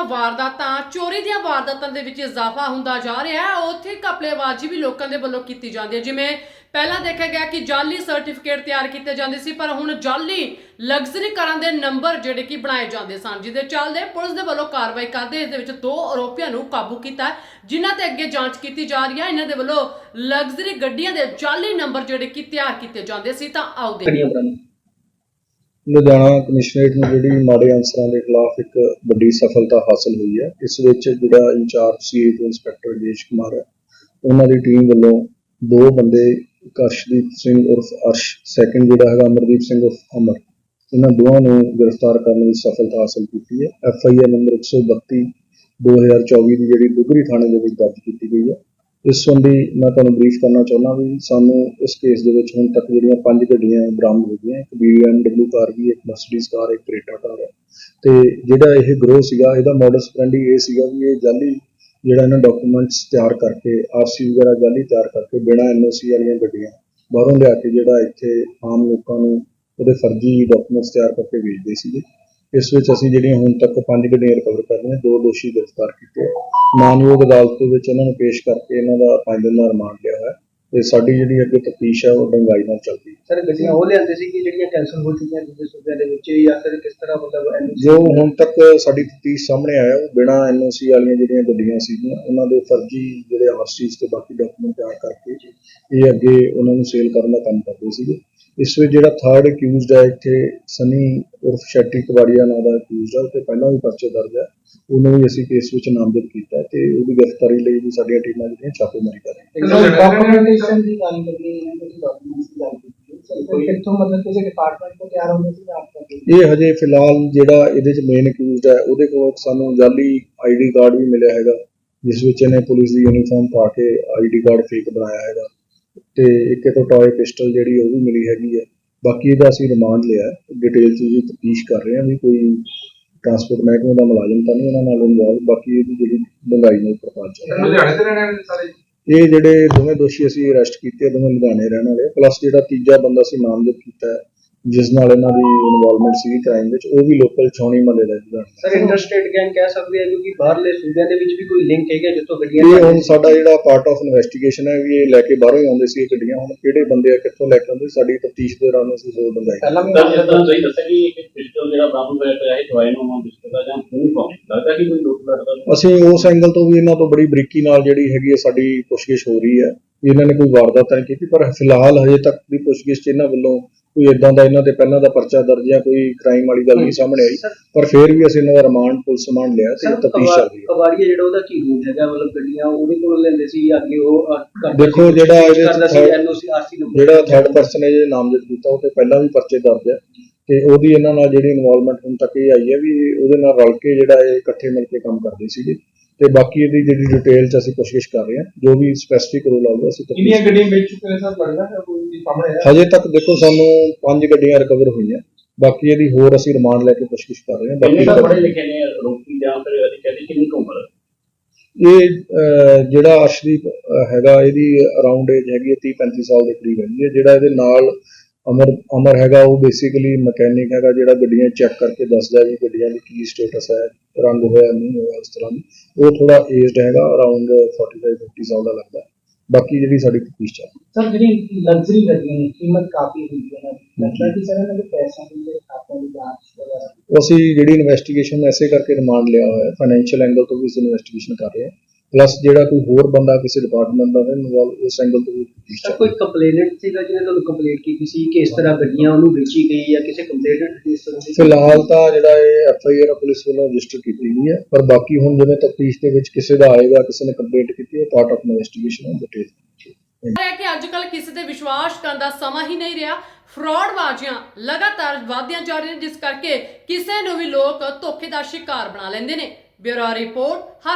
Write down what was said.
ਦੀਆਂ ਵਾਰਦਾਤਾਂ ਚੋਰੀ ਦੀਆਂ ਵਾਰਦਾਤਾਂ ਦੇ ਵਿੱਚ ਇਜ਼ਾਫਾ ਹੁੰਦਾ ਜਾ ਰਿਹਾ ਹੈ। ਉੱਥੇ ਘਪਲੇਬਾਜ਼ੀ ਵੀ ਲੋਕਾਂ ਦੇ ਵੱਲੋਂ ਕੀਤੀ ਜਾਂਦੀ ਹੈ। ਜਿਵੇਂ ਪਹਿਲਾਂ ਦੇਖਿਆ ਗਿਆ ਕਿ ਜਾਲੀ ਸਰਟੀਫਿਕੇਟ ਤਿਆਰ ਕੀਤੇ ਜਾਂਦੇ ਸੀ ਪਰ ਹੁਣ ਜਾਲੀ ਲਗਜ਼ਰੀ ਕਾਰਾਂ ਦੇ ਨੰਬਰ ਜਿਹੜੇ ਕਿ ਬਣਾਏ ਜਾਂਦੇ ਸਨ ਜਿਹਦੇ ਚੱਲਦੇ ਪੁਲਿਸ ਦੇ ਵੱਲੋਂ ਕਾਰਵਾਈ ਕਰਦੇ ਇਸ ਦੇ ਵਿੱਚ ਦੋ ਆਰੋਪੀਆਂ ਨੂੰ ਕਾਬੂ ਕੀਤਾ ਹੈ, ਜਿਨ੍ਹਾਂ ਤੇ ਅੱਗੇ ਜਾਂਚ ਕੀਤੀ ਜਾ ਰਹੀ ਹੈ। ਇਹਨਾਂ ਦੇ ਵੱਲੋਂ ਲਗਜ਼ਰੀ ਗੱਡੀਆਂ ਦੇ ਜਾਲੀ ਨੰਬਰ ਜਿਹੜੇ ਕਿ ਤਿਆਰ ਕੀਤੇ ਜਾਂਦੇ ਸੀ ਤਾਂ ਆਓ ਲੁਧਿਆਣਾ ਕਮਿਸ਼ਨਰੇਟ ਨੂੰ ਜਿਹੜੀ ਮਾੜੇ ਅਨਸਰਾਂ ਦੇ ਖਿਲਾਫ ਇੱਕ ਵੱਡੀ ਸਫਲਤਾ ਹਾਸਲ ਹੋਈ ਹੈ, ਇਸ ਵਿੱਚ ਜਿਹੜਾ ਇੰਚਾਰਜ ਸੀ ਇੰਸਪੈਕਟਰ ਜੇਸ਼ ਕੁਮਾਰ ਹੈ। ਉਹਨਾਂ ਦੀ ਟੀਮ ਵੱਲੋਂ ਦੋ ਬੰਦੇ, ਇੱਕ ਅਰਸ਼ਦੀਪ ਸਿੰਘ ਉਰਫ ਅਰਸ਼ ਸੈਕੰਡ ਜਿਹੜਾ ਹੈਗਾ ਅਮਰਦੀਪ ਸਿੰਘ ਉਰਫ ਅਮਰ, ਇਹਨਾਂ ਦੋਵਾਂ ਨੂੰ ਗ੍ਰਿਫਤਾਰ ਕਰਨ ਵਿੱਚ ਸਫਲਤਾ ਹਾਸਲ ਕੀਤੀ ਹੈ। ਐਫ ਆਈ ਆਰ ਨੰਬਰ 132 2024 ਦੀ ਜਿਹੜੀ ਦੁਗਰੀ ਥਾਣੇ ਦੇ ਵਿੱਚ ਦਰਜ ਕੀਤੀ ਗਈ ਹੈ। ਇਸ ਸੰਬੰਧੀ ਮੈਂ ਤੁਹਾਨੂੰ ਬਰੀਫ ਕਰਨਾ ਚਾਹੁੰਦਾ ਵੀ ਸਾਨੂੰ ਇਸ ਕੇਸ ਦੇ ਵਿੱਚ ਹੁਣ ਤੱਕ ਜਿਹੜੀਆਂ ਪੰਜ ਗੱਡੀਆਂ ਬਰਾਮਦ ਹੋ ਗਈਆਂ, ਇੱਕ BMW ਕਾਰ ਵੀ, ਇੱਕ ਮਰਸੀਡੀਜ਼ ਕਾਰ, ਇੱਕ ਕ੍ਰੇਟਾ ਕਾਰ ਹੈ। ਤੇ ਜਿਹੜਾ ਇਹ ਗਰੋਹ ਸੀਗਾ, ਇਹਦਾ ਮੋਡਸ ਫਰੈਂਡਲੀ ਇਹ ਸੀਗਾ ਵੀ ਇਹ ਜਾਲੀ ਜਿਹੜਾ ਇਹਨਾਂ ਡਾਕੂਮੈਂਟਸ ਤਿਆਰ ਕਰਕੇ ਆਰਸੀ ਵਗੈਰਾ ਜਾਲੀ ਤਿਆਰ ਕਰਕੇ ਬਿਨਾਂ ਐਨਓਸੀ ਵਾਲੀਆਂ ਗੱਡੀਆਂ ਬਾਹਰੋਂ ਲਿਆ ਕੇ ਜਿਹੜਾ ਇੱਥੇ ਆਮ ਲੋਕਾਂ ਨੂੰ ਉਹਦੇ ਫਰਜ਼ੀ ਡਾਕੂਮੈਂਟਸ ਤਿਆਰ ਕਰਕੇ ਵੇਚਦੇ ਸੀਗੇ। ਇਸ ਵਿੱਚ ਅਸੀਂ ਜਿਹੜੀਆਂ ਹੁਣ ਤੱਕ ਪੰਜ ਗੱਡੀਆਂ ਰਿਕਵਰ ਕਰ ਲਈਆਂ, ਦੋ ਦੋਸ਼ੀ ਗ੍ਰਿਫਤਾਰ ਕੀਤੇ ਮਾਨਯੋਗ ਅਦਾਲਤ ਦੇ ਵਿੱਚ ਇਹਨਾਂ ਨੂੰ ਪੇਸ਼ ਕਰਕੇ ਇਹਨਾਂ ਦਾ ਪੰਜ ਦਿਨ ਦਾ ਰਿਮਾਂਡ ਲਿਆ ਹੋਇਆ। ਤੇ ਸਾਡੀ ਜਿਹੜੀ ਅੱਗੇ ਤਫਤੀਸ਼ ਹੈ ਉਹ ਡੰਗਾਈ ਨਾਲ ਚੱਲਦੀ ਹੈ। ਸਰ ਗੱਡੀਆਂ ਉਹ ਲਿਆਂਦੇ ਸੀ ਕਿ ਜਿਹੜੀਆਂ ਕੈਂਸਲ ਹੋ ਚੁੱਕੀਆਂ ਦੂਜੇ ਸੂਬਿਆਂ ਦੇ ਵਿੱਚ ਜਾਂ ਫਿਰ ਕਿਸ ਤਰ੍ਹਾਂ ਮਤਲਬ NOC ਜੋ ਹੁਣ ਤੱਕ ਸਾਡੀ ਤਫਤੀਸ਼ ਸਾਹਮਣੇ ਆਇਆ ਉਹ ਬਿਨਾਂ ਐਨਓਸੀ ਵਾਲੀਆਂ ਜਿਹੜੀਆਂ ਗੱਡੀਆਂ ਸੀਗੀਆਂ ਉਹਨਾਂ ਦੇ ਫਰਜ਼ੀ ਜਿਹੜੇ ਆਰਸੀਜ਼ ਤੇ ਬਾਕੀ ਡਾਕੂਮੈਂਟ ਤਿਆਰ ਕਰਕੇ ਇਹ ਅੱਗੇ ਉਹਨਾਂ ਨੂੰ ਸੇਲ ਕਰਨ ਦਾ ਕੰਮ ਕਰਦੇ ਸੀਗੇ। ਇਸ ਵਿੱਚ ਜਿਹੜਾ ਥਰਡ ਅਕਿਊਜ਼ਡ ਹੈ ਇੱਥੇ ਸਨੀ ਉਰਫ ਸ਼ੈਟੀ ਕਵਾੜੀਆ ਨਾਂ ਦਾ ਅਕਿਊਜ਼ਡ ਹੈ ਤੇ ਪਹਿਲਾਂ ਵੀ ਪਰਚੇ ਦਰਜ ਹੈ ਉਹਨੂੰ ਵੀ ਅਸੀਂ ਕੇਸ ਵਿੱਚ ਨਾਮਜ਼ਦ ਕੀਤਾ ਹੈ ਤੇ ਉਹਦੀ ਗ੍ਰਿਫਤਾਰੀ ਲਈ ਵੀ ਸਾਡੀਆਂ ਟੀਮਾਂ ਜਿਹੜੀਆਂ ਛਾਪੇਮਾਰੀ ਕਰ ਰਹੀਆਂ। ਡਾਕੂਮੈਂਟੇਸ਼ਨ ਦੀ ਗੱਲ ਕਰੀਏ ਇਹਨਾਂ ਦੀ ਡਾਕੂਮੈਂਟਸ ਦੀ ਗੱਲ ਕੀਤੀ ਸਰ ਕਿੱਥੋਂ ਮਤਲਬ ਕਿਸੇ ਡਿਪਾਰਟਮੈਂਟ ਤੋਂ ਤਿਆਰ ਹੁੰਦੇ ਸੀ ਆਪ ਕਰਦੇ ਇਹ ਹਜੇ ਫਿਲਹਾਲ ਜਿਹੜਾ ਇਹਦੇ ਚ ਮੇਨ ਅਕਿਊਜ਼ਡ ਹੈ ਉਹਦੇ ਕੋਲ ਸਾਨੂੰ ਜਾਲੀ ਆਈਡੀ ਕਾਰਡ ਵੀ ਮਿਲਿਆ ਹੈਗਾ ਜਿਸ ਵਿੱਚ ਇਹਨੇ ਪੁਲਿਸ ਦੀ ਯੂਨੀਫਾਰਮ ਪਾ ਕੇ ਆਈਡੀ ਕਾਰਡ ਫੇਕ ਬਣਾਇਆ ਹੈਗਾ। ਤੇ ਇੱਕ ਇਹ ਤੋਂ ਟੌਏ ਪਿਸਟਲ ਜਿਹੜੀ ਉਹ ਵੀ ਮਿਲੀ ਹੈਗੀ ਹੈ ਬਾਕੀ ਇਹਦਾ ਅਸੀਂ ਰਿਮਾਂਡ ਲਿਆ ਡਿਟੇਲ ਚ ਵੀ ਤਫਤੀਸ਼ ਕਰ ਰਹੇ ਹਾਂ ਵੀ ਕੋਈ ਟਰਾਂਸਪੋਰਟ ਮਹਿਕਮੇ ਦਾ ਮੁਲਾਜ਼ਮ ਤਾਂ ਨਹੀਂ ਇਹਨਾਂ ਨਾਲ ਇਨਵੋਲਵ ਬਾਕੀ ਇਹਦੀ ਜਿਹੜੀ ਪੜਤਾਲ ਚੱਲ ਰਹੀ। ਹੈ ਲੁਧਿਆਣੇ ਤੇ ਰਹਿਣੇ ਵਾਲੇ ਸਾਰੇ? ਇਹ ਜਿਹੜੇ ਦੋਵੇਂ ਦੋਸ਼ੀ ਅਸੀਂ ਅਰੈਸਟ ਕੀਤੇ ਦੋਵੇਂ ਲੁਧਿਆਣੇ ਰਹਿਣ ਵਾਲੇ ਪਲੱਸ ਜਿਹੜਾ ਤੀਜਾ ਬੰਦਾ ਅਸੀਂ ਨਾਮਜ਼ਦ ਕੀਤਾ ਹੈ, ਜਿਸ ਨਾਲ ਇਹਨਾਂ ਦੀ ਇਨਵੋਲਵਮੈਂਟ ਸੀ ਕ੍ਰਾਈਮ ਵਿੱਚ ਉਹ ਵੀ ਲੋਕਲ ਛਾਉਣੀ ਮਹੱਲੇ ਦਾ ਲੁਧਿਆਣਾ ਸਰ ਇੰਟਰਸਟੇਟ ਗੈਂਗ ਕਹਿ ਸਕਦੇ ਆ ਕਿਉਂਕਿ ਬਾਹਰਲੇ ਸੂਬਿਆਂ ਦੇ ਵਿੱਚ ਵੀ ਕੋਈ ਲਿੰਕ ਹੈਗਾ ਜਿੱਥੋਂ ਗੱਡੀਆਂ ਇਹ ਹੁਣ। ਸਾਡਾ ਜਿਹੜਾ ਪਾਰਟ ਆਫ ਇਨਵੈਸਟੀਗੇਸ਼ਨ ਹੈ ਵੀ ਇਹ ਲੈ ਕੇ ਬਾਹਰੋਂ ਹੀ ਆਉਂਦੇ ਸੀ ਇਹ ਗੱਡੀਆਂ। ਹੁਣ ਕਿਹੜੇ ਬੰਦੇ ਆ ਕਿੱਥੋਂ ਲੈ ਕੇ ਆਉਂਦੇ ਸਾਡੀ ਤਫਤੀਸ਼ ਦੇ ਦੌਰਾਨ ਅਸੀਂ ਦੋ ਬੰਦਾ ਪਹਿਲਾਂ ਵੀ ਸਰ ਜਿਸ ਤਰ੍ਹਾਂ ਤੁਸੀਂ ਦੱਸਿਆ ਕਿ ਇੱਕ ਪਿਸਟਲ ਜਿਹੜਾ ਬਰਾਮਦ ਹੋਇਆ ਪਿਆ ਹੈ ਦਵਾਈ ਨੂੰ ਉਹਨਾਂ ਪਿਸਟਲ ਦਾ ਜਾਂ ਯੂਨੀਫਾਰਮ ਲੱਗਦਾ ਕਿ ਕੋਈ ਲੋਕ ਲੜਦਾ ਅਸੀਂ ਉਸ ਐਂਗਲ ਤੋਂ ਵੀ ਇਹਨਾਂ ਤੋਂ ਬੜੀ ਬਰੀਕੀ ਨਾਲ ਜਿਹੜੀ ਹੈਗੀ ਹੈ ਸਾਡੀ ਪੁੱਛਗਿੱਛ ਹੋ ਰਹੀ ਹੈ। ਇਹਨਾਂ ਨੇ ਕੋਈ ਵਾਰਦਾਤ ਤਾਂ ਨਹੀਂ ਕੀਤੀ ਪਰ ਫਿਲਹਾਲ ਹਜੇ ਤੱਕ ਦੀ ਪੁੱਛਗਿੱਛ 'ਚ ਇਹਨਾਂ ਵੱਲੋਂ ਕੋਈ ਇਦਾਂ ਦਾ ਇਹਨਾਂ ਤੇ ਪਹਿਲਾਂ ਦਾ ਪਰਚਾ ਦਰਜ ਜਾਂ ਕੋਈ ਕ੍ਰਾਈਮ ਵਾਲੀ ਗੱਲ ਨਹੀਂ ਸਾਹਮਣੇ ਆਈ ਪਰ ਫਿਰ ਵੀ ਅਸੀਂ ਇਹਨਾਂ ਦਾ ਰਿਮਾਂਡ ਪੁਲਿਸ ਰਿਮਾਂਡ ਲਿਆ ਤੇ ਤਫਤੀਸ਼ ਚੱਲ ਰਹੀ ਹੈ। ਕਬਾੜੀਆ ਜਿਹੜਾ ਉਹਦਾ ਕੀ ਰੂਲ ਹੈਗਾ ਮਤਲਬ ਗੱਡੀਆਂ ਉਹਦੇ ਕੋਲ ਲੈਂਦੇ ਸੀ ਅੱਗੇ ਉਹ ਦੇਖੋ, ਜਿਹੜਾ ਇਹਦੇ ਜਿਹੜਾ ਥਰਡ ਪਰਸਨ ਹੈ ਜੇ ਨਾਮਜ਼ਦ ਕੀਤਾ ਉਹ ਤੇ ਪਹਿਲਾਂ ਵੀ ਪਰਚੇ ਦਰਜ ਹੈ ਤੇ ਉਹਦੀ ਇਹਨਾਂ ਨਾਲ ਜਿਹੜੀ ਇਨਵੋਲਵਮੈਂਟ ਹੁਣ ਤੱਕ ਇਹ ਆਈ ਹੈ ਵੀ ਉਹਦੇ ਨਾਲ ਰਲ ਕੇ ਜਿਹੜਾ ਇਹ ਇਕੱਠੇ ਮਿਲ ਕੇ ਕੰਮ ਕਰਦੇ ਸੀਗੇ। ਤੇ ਬਾਕੀ ਇਹਦੀ ਜਿਹੜੀ ਡਿਟੇਲ ਚ ਅਸੀਂ ਕੋਸ਼ਿਸ਼ ਕਰ ਰਹੇ ਹਾਂ ਜੋ ਵੀ ਸਪੈਸੀਫਿਕ ਰੋਲ ਆਊਗਾ ਅਸੀਂ ਤਫਤੀਸ਼ ਕਿੰਨੀਆਂ ਗੱਡੀਆਂ ਵੇਚ ਚੁੱਕੇ ਨੇ ਸਰ ਲੱਗਦਾ ਹੈ ਕੋਈ ਸਾਹਮਣੇ ਹੈ ਹਜੇ ਤੱਕ ਦੇਖੋ ਸਾਨੂੰ ਪੰਜ ਗੱਡੀਆਂ ਰਿਕਵਰ ਹੋਈਆਂ। ਬਾਕੀ ਇਹਦੀ ਹੋਰ ਅਸੀਂ ਰਿਮਾਂਡ ਲੈ ਕੇ ਕੋਸ਼ਿਸ਼ ਕਰ ਰਹੇ ਹਾਂ। ਬਾਕੀ ਪੜ੍ਹੇ ਲਿਖੇ ਨੇ? ਰੋਕੀ ਜਾਂ ਫਿਰ ਅਸੀਂ ਕਹਿੰਦੇ ਕਿੰਨੀ ਕੁ ਉਮਰ? ਇਹ ਅਹ, ਜਿਹੜਾ ਅਰਸ਼ਦੀਪ ਅਹ, ਹੈਗਾ ਇਹਦੀ ਅਰਾਊਂਡ ਏਜ ਹੈਗੀ ਹੈ 30 35 ਸਾਲ ਦੇ ਕਰੀਬ ਹੈਗੀ ਹੈ ਜਿਹੜਾ ਇਹਦੇ ਨਾਲ ਅਮਰ ਅਮਰ ਹੈਗਾ ਉਹ ਬੇਸਿਕਲੀ ਮਕੈਨਿਕ ਹੈਗਾ ਜਿਹੜਾ ਗੱਡੀਆਂ ਚੈੱਕ ਕਰਕੇ ਦੱਸਦਾ ਵੀ ਗੱਡੀਆਂ ਦੀ ਕੀ ਸਟੇਟਸ ਹੈ ਰੰਗ ਹੋਇਆ ਨਹੀਂ ਹੋਇਆ ਇਸ ਤਰ੍ਹਾਂ ਦੀ। ਉਹ ਥੋੜਾ ਏਜਡ ਹੈਗਾ ਅਰਾਊਂਡ 45 50 ਸਾਲ ਦਾ ਲੱਗਦਾ। ਬਾਕੀ ਜਿਹੜੀ ਸਾਡੀ ਤਫਤੀਸ਼ ਚੱਲ ਸਰ ਜਿਹੜੀ ਲਗਜ਼ਰੀ ਗੱਡੀਆਂ ਦੀ ਕੀਮਤ ਕਾਫੀ ਹੁੰਦੀ ਹੈ ਲੱਗਦਾ ਕਿ ਸਰ ਇਹਨਾਂ ਦੇ ਪੈਸਿਆਂ ਦੀ ਜਿਹੜੇ ਖਾਤਿਆਂ ਦੀ ਜਾਂਚ ਵਗੈਰਾ। ਉਹ ਅਸੀਂ ਜਿਹੜੀ ਇਨਵੈਸਟੀਗੇਸ਼ਨ ਐਸੇ ਕਰਕੇ ਰਿਮਾਂਡ ਲਿਆ ਹੋਇਆ ਹੈ ਫਾਈਨੈਂਸ਼ੀਅਲ ਐਂਗਲ ਤੋਂ ਵੀ ਇਸ ਇਨਵੈਸਟੀਗੇਸ਼ਨ ਕਰ ਰਹੇ ਹਾਂ। ਪਲੱਸ ਜਿਹੜਾ ਕੋਈ ਹੋਰ ਬੰਦਾ ਕਿਸੇ ਡਿਪਾਰਟਮੈਂਟ ਦਾ ਇਨਵੋਲਵ ਉਸ ਐਂਗਲ ਤੋਂ ਸਰ ਚੱਲ ਕੋਈ ਕੰਪਲੇਨਟ ਸੀਗਾ ਜਿਹਨੇ ਤੁਹਾਨੂੰ ਕੰਪਲੇਂਟ ਕੀਤੀ ਸੀ ਕਿ ਇਸ ਤਰ੍ਹਾਂ ਗੱਡੀਆਂ ਉਹਨੂੰ ਵੇਚੀ ਗਈ ਜਾਂ ਕਿਸੇ ਕੰਪਲੇਨਟ ਦੀ ਸੰਬੰਧੀ ਫਿਲਹਾਲ ਤਾਂ ਜਿਹੜਾ ਇਹ ਐਫ ਆਈ ਆਰ ਪੁਲਿਸ ਵੱਲੋਂ ਰਜਿਸਟਰ ਕੀਤੀ ਗਈ ਹੈ ਪਰ ਬਾਕੀ ਹੁਣ ਜਿਵੇਂ ਤਫਤੀਸ਼ ਦੇ ਵਿੱਚ ਕਿਸੇ ਦਾ ਆਏਗਾ ਕਿਸੇ ਨੇ ਕੰਪਲੇਂਟ ਕੀਤੀ ਹੈ ਪਾਰਟ ਆਫ ਇਨਵੈਸਟੀਗੇਸ਼ਨ ਹੈ ਡਿਟੇਲ ਹੈ ਕਿ ਅੱਜ ਕੱਲ ਕਿਸੇ ਤੇ ਵਿਸ਼ਵਾਸ ਕਰਨ ਦਾ ਸਮਾਂ ਹੀ ਨਹੀਂ ਰਿਹਾ। ਫਰਾਡ ਬਾਜ਼ੀਆਂ ਲਗਾਤਾਰ ਵਧਦੀਆਂ ਜਾ ਰਹੀਆਂ ਜਿਸ ਕਰਕੇ ਕਿਸੇ ਨੂੰ ਵੀ ਲੋਕ ਧੋਖੇ ਦਾ ਸ਼ਿਕਾਰ ਬਣਾ ਲੈਂਦੇ ਨੇ। Bureau report